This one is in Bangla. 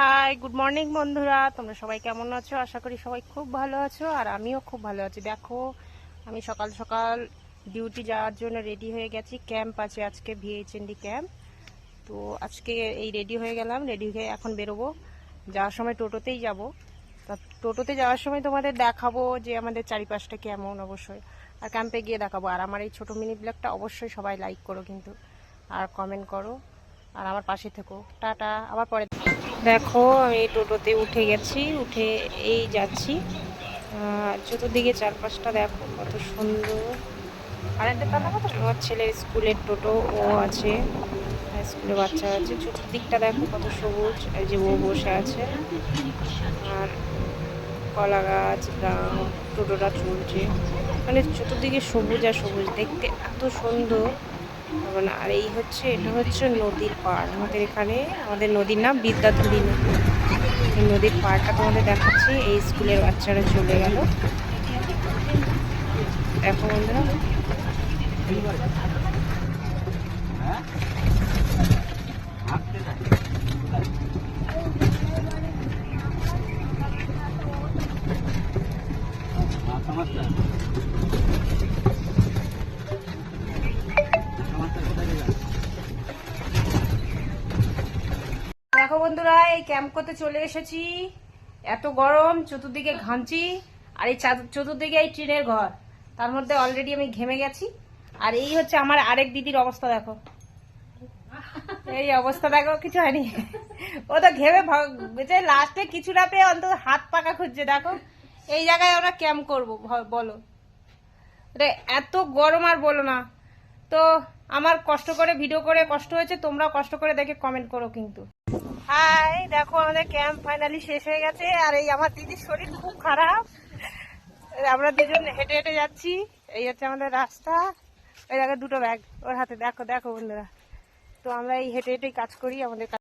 হাই গুড মর্নিং বন্ধুরা। তোমরা সবাই কেমন আছো? আশা করি সবাই খুব ভালো আছো, আর আমিও খুব ভালো আছি। দেখো, আমি সকাল সকাল ডিউটি যাওয়ার জন্য রেডি হয়ে গেছি। ক্যাম্প আছে আজকে ভিএইচএনডি ক্যাম্প তো আজকে এই রেডি হয়ে গেলাম রেডি হয়ে এখন বেরোবো। যাওয়ার সময় টোটোতেই যাব। তা টোটোতে যাওয়ার সময় তোমাদের দেখাবো যে আমাদের চারিপাশটা কেমন অবশ্যই। আর ক্যাম্পে গিয়ে দেখাবো। আর আমার এই ছোটো মিনি ব্লগটা অবশ্যই সবাই লাইক করো কিন্তু। আর কমেন্ট করো। আর আমার পাশে থেকো। টাটা, আবার পরে দেখো আমি টোটোতে উঠে গেছি, উঠে এই যাচ্ছি। চতুর্দিকে চারপাশটা দেখো, কত সুন্দর। আর একটা আমার ছেলের স্কুলের টোটো, ও আছে। আর স্কুলে বাচ্চা আছে। চতুর্দিকটা দেখো, কত সবুজ। এই যে ও বসে আছে। আর কলা গাছ গ্রাম টোটোটা চলছে। মানে চতুর্দিকে সবুজ আর সবুজ। দেখতে এত সুন্দর। মানে আর এই হচ্ছে এটা হচ্ছে নদীর পাড়। আমাদের এখানে আমাদের নদীর নাম বিদ্যাধরী নদী এই নদীর পাড়টা তোমাদের দেখাচ্ছি এই স্কুলের বাচ্চারা চলে গেল। দেখো বন্ধুরা। দেখো বন্ধুরা, এই ক্যাম্প করতে চলে এসেছি। এত গরম, চতুর্দিকে ঘামছি আর এই চাত- চতুর্দিকে এই ট্রেনের ঘর। তার মধ্যে অলরেডি আমি ঘেমে গেছি। আর এই হচ্ছে আমার আরেক দিদির অবস্থা, দেখো। এই অবস্থা, দেখো, কিছু হয়নি। ও তো ঘেমে লাস্টে কিছু না পেয়ে অন্তত হাত পাকা খুঁজছে, দেখো। এই জায়গায় আমরা ক্যাম্প করব বলো। এত গরম আর বলো না। তো আমার কষ্ট করে ভিডিও করে কষ্ট হয়েছে, তোমরাও কষ্ট করে দেখে কমেন্ট করো কিন্তু। হাই, দেখো আমাদের ক্যাম্প ফাইনালি শেষ হয়ে গেছে, আর এই আমার দিদির শরীর খুব খারাপ। আমরা দুজন হেঁটে হেঁটে যাচ্ছি, এই হচ্ছে আমাদের রাস্তা। এই দেখো দুটো ব্যাগ ওর হাতে, দেখো দেখো বন্ধুরা। তো আমরা এই হেঁটে হেঁটেই কাজ করি, আমাদের